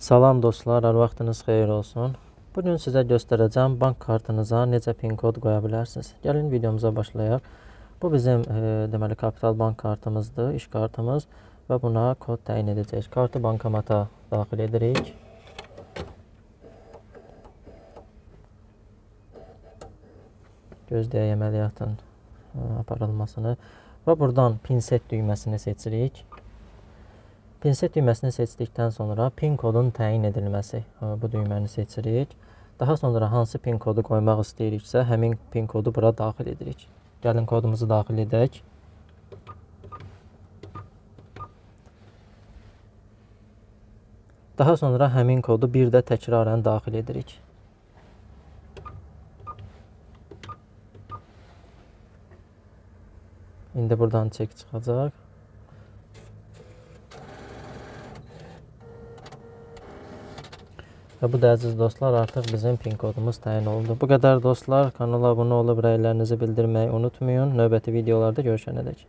Salam dostlar, hər vaxtınız xeyir olsun. Bu sizə göstərəcəm bank kartınıza necə pin kod qoya bilərsiniz. Gəlin videomuza başlayaq. Bu bizim e, deməli Kapital Bank kartımızdır, iş kartımız və buna kod təyin edəcəyik. Kartı bankomata daxil edirik. Gözləyək əməliyyatın e, aparılmasını və buradan pinset düyməsini seçirik. Pinset düyməsini seçdikdən sonra pin kodun təyin edilməsi e, bu düyməni seçirik. Daha sonra hansı pin kodu qoymaq istəyiriksə, həmin pin kodu bura daxil edirik. Gəlin kodumuzu daxil edək. Daha sonra həmin kodu bir də təkrarən daxil edirik. İndi buradan çek çıxacaq. Və bu da əziz dostlar artıq bizim pin kodumuz təyin oldu. Bu qədər dostlar. Kanala abunə olub rəylərinizi bildirməyi unutmayın. Növbəti videolarda görüşənədək.